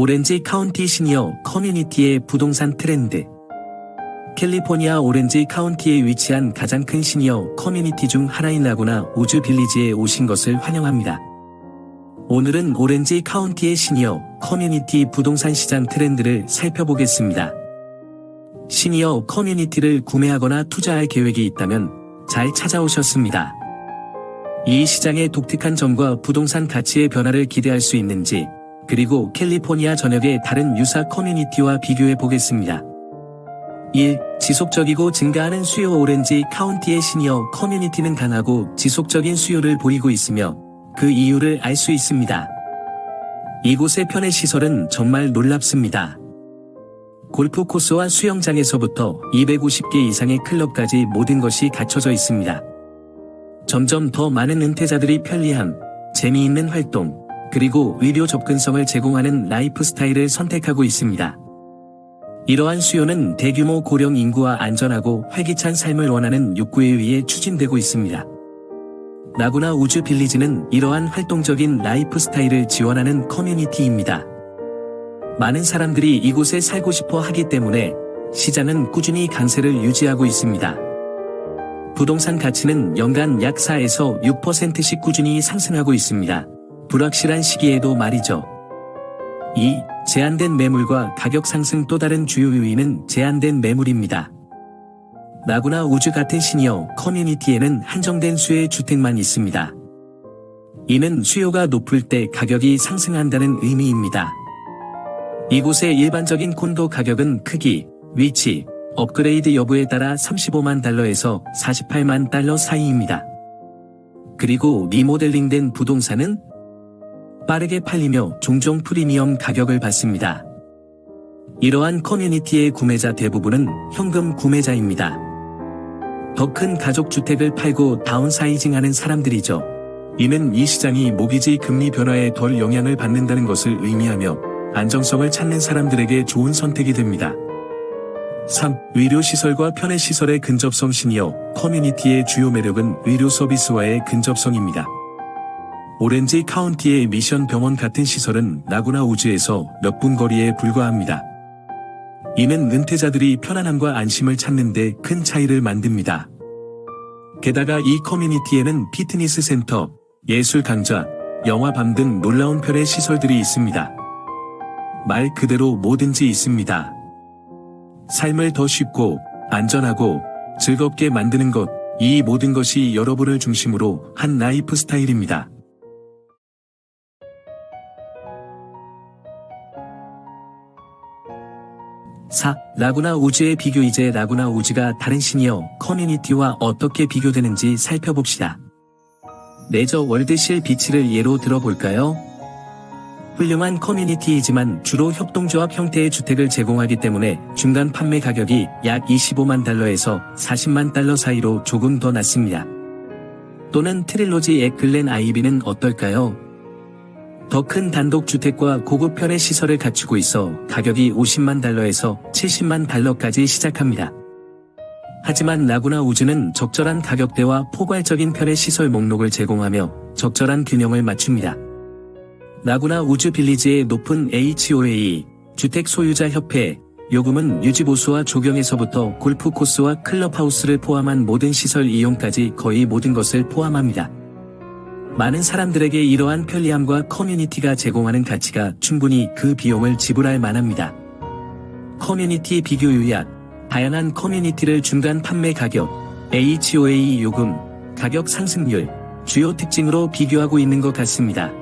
오렌지 카운티 시니어 커뮤니티의 부동산 트렌드. 캘리포니아 오렌지 카운티에 위치한 가장 큰 시니어 커뮤니티 중 하나인 라구나 우주 빌리지에 오신 것을 환영합니다. 오늘은 오렌지 카운티의 시니어 커뮤니티 부동산 시장 트렌드를 살펴보겠습니다. 시니어 커뮤니티를 구매하거나 투자할 계획이 있다면 잘 찾아오셨습니다. 이 시장의 독특한 점과 부동산 가치의 변화를 기대할 수 있는지, 그리고 캘리포니아 전역의 다른 유사 커뮤니티와 비교해 보겠습니다. 1. 지속적이고 증가하는 수요 오렌지 카운티의 시니어 커뮤니티는 강하고 지속적인 수요를 보이고 있으며 그 이유를 알 수 있습니다. 이곳의 편의 시설은 정말 놀랍습니다. 골프 코스와 수영장에서부터 250개 이상의 클럽까지 모든 것이 갖춰져 있습니다. 점점 더 많은 은퇴자들이 편리함, 재미있는 활동, 그리고 의료 접근성을 제공하는 라이프 스타일을 선택하고 있습니다. 이러한 수요는 대규모 고령 인구와 안전하고 활기찬 삶을 원하는 욕구에 의해 추진되고 있습니다. 나구나 우주 빌리지는 이러한 활동적인 라이프 스타일을 지원하는 커뮤니티입니다. 많은 사람들이 이곳에 살고 싶어 하기 때문에 시장은 꾸준히 강세를 유지하고 있습니다. 부동산 가치는 연간 약 4에서 6%씩 꾸준히 상승하고 있습니다. 불확실한 시기에도 말이죠. 2. 제한된 매물과 가격 상승 또 다른 주요 요인은 제한된 매물입니다. 나구나 우주 같은 시니어 커뮤니티에는 한정된 수의 주택만 있습니다. 이는 수요가 높을 때 가격이 상승한다는 의미입니다. 이곳의 일반적인 콘도 가격은 크기, 위치, 업그레이드 여부에 따라 35만 달러에서 48만 달러 사이입니다. 그리고 리모델링된 부동산은 빠르게 팔리며 종종 프리미엄 가격을 받습니다. 이러한 커뮤니티의 구매자 대부분은 현금 구매자입니다. 더 큰 가족주택을 팔고 다운사이징하는 사람들이죠. 이는 이 시장이 모기지 금리 변화에 덜 영향을 받는다는 것을 의미하며 안정성을 찾는 사람들에게 좋은 선택이 됩니다. 3. 의료시설과 편의시설의 근접성 시니어 커뮤니티의 주요 매력은 의료 서비스와의 근접성입니다. 오렌지 카운티의 미션 병원 같은 시설은 나구나 우주에서 몇 분 거리에 불과합니다. 이는 은퇴자들이 편안함과 안심을 찾는데 큰 차이를 만듭니다. 게다가 이 커뮤니티에는 피트니스 센터, 예술 강좌, 영화 밤 등 놀라운 편의 시설들이 있습니다. 말 그대로 뭐든지 있습니다. 삶을 더 쉽고 안전하고 즐겁게 만드는 것, 이 모든 것이 여러분을 중심으로 한 라이프 스타일입니다. 4. 라구나 우주의 비교 이제 라구나 우주가 다른 시니어 커뮤니티와 어떻게 비교되는지 살펴봅시다. 레저 월드실 비치를 예로 들어볼까요? 훌륭한 커뮤니티이지만 주로 협동조합 형태의 주택을 제공하기 때문에 중간 판매 가격이 약 25만 달러에서 40만 달러 사이로 조금 더 낮습니다. 또는 트릴로지 의 글렌 아이비는 어떨까요? 더 큰 단독주택과 고급 편의 시설을 갖추고 있어 가격이 50만 달러에서 70만 달러까지 시작합니다. 하지만 라구나 우주는 적절한 가격대와 포괄적인 편의 시설 목록을 제공하며 적절한 균형을 맞춥니다. 라구나 우주 빌리지의 높은 HOA, 주택 소유자 협회, 요금은 유지보수와 조경에서부터 골프 코스와 클럽하우스를 포함한 모든 시설 이용까지 거의 모든 것을 포함합니다. 많은 사람들에게 이러한 편리함과 커뮤니티가 제공하는 가치가 충분히 그 비용을 지불할 만합니다. 커뮤니티 비교 요약, 다양한 커뮤니티를 중간 판매 가격, HOA 요금, 가격 상승률, 주요 특징으로 비교하고 있는 것 같습니다.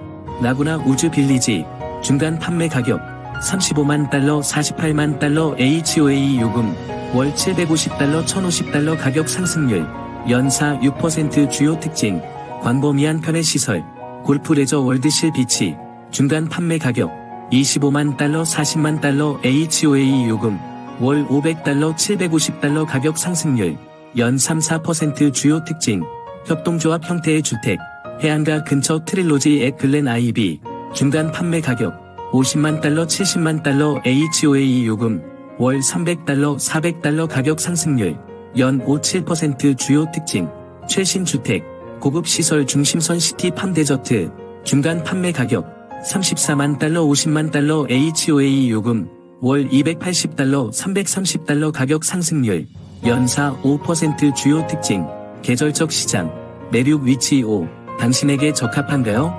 라구나 우주 빌리지, 중간 판매 가격, 35만 달러, 48만 달러 HOA 요금, 월 750달러, 1050달러 가격 상승률, 연사 6% 주요 특징, 광범위한 편의 시설, 골프 레저 월드실 비치, 중간 판매 가격, 25만 달러, 40만 달러 HOA 요금, 월 500달러, 750달러 가격 상승률, 연 3, 4% 주요 특징, 협동조합 형태의 주택, 해안가 근처 트릴로지 의 글렌 아이비, 중간 판매 가격, 50만 달러, 70만 달러 HOA 요금, 월 300달러, 400달러 가격 상승률, 연 5, 7% 주요 특징, 최신 주택, 고급 시설 중심선 시티 팜 데저트, 중간 판매 가격, 34만 달러 50만 달러 HOA 요금, 월 280달러 330달러 가격 상승률, 연사 5% 주요 특징, 계절적 시장, 내륙 위치 5, 당신에게 적합한가요?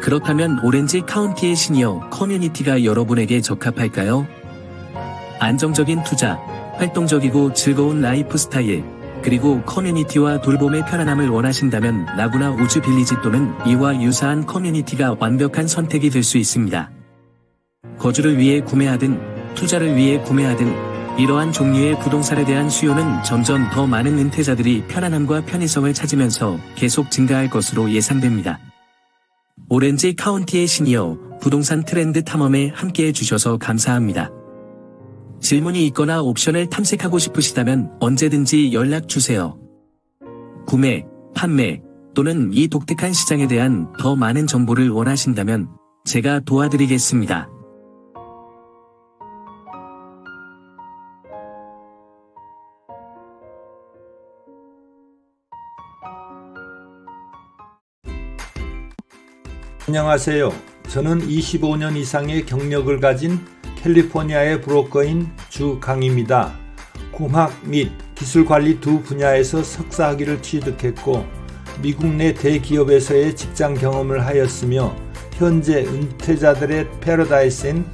그렇다면 오렌지 카운티의 시니어 커뮤니티가 여러분에게 적합할까요? 안정적인 투자, 활동적이고 즐거운 라이프 스타일, 그리고 커뮤니티와 돌봄의 편안함을 원하신다면 라구나 우주 빌리지 또는 이와 유사한 커뮤니티가 완벽한 선택이 될 수 있습니다. 거주를 위해 구매하든 투자를 위해 구매하든 이러한 종류의 부동산에 대한 수요는 점점 더 많은 은퇴자들이 편안함과 편의성을 찾으면서 계속 증가할 것으로 예상됩니다. 오렌지 카운티의 시니어 부동산 트렌드 탐험에 함께해 주셔서 감사합니다. 질문이 있거나 옵션을 탐색하고 싶으시다면 언제든지 연락 주세요. 구매, 판매 또는 이 독특한 시장에 대한 더 많은 정보를 원하신다면 제가 도와드리겠습니다. 안녕하세요. 저는 25년 이상의 경력을 가진 캘리포니아의 브로커인 주 강입니다. 공학 및 기술 관리 두 분야에서 석사 학위를 취득했고 미국 내 대기업에서의 직장 경험을 하였으며 현재 은퇴자들의 패러다이스인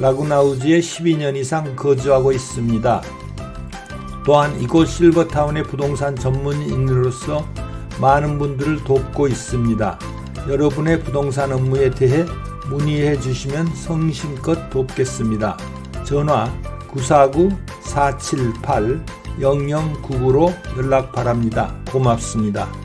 라구나우즈에 12년 이상 거주하고 있습니다. 또한 이곳 실버타운의 부동산 전문인으로서 많은 분들을 돕고 있습니다. 여러분의 부동산 업무에 대해 문의해 주시면 성심껏 돕겠습니다. 전화 949-478-0099로 연락 바랍니다. 고맙습니다.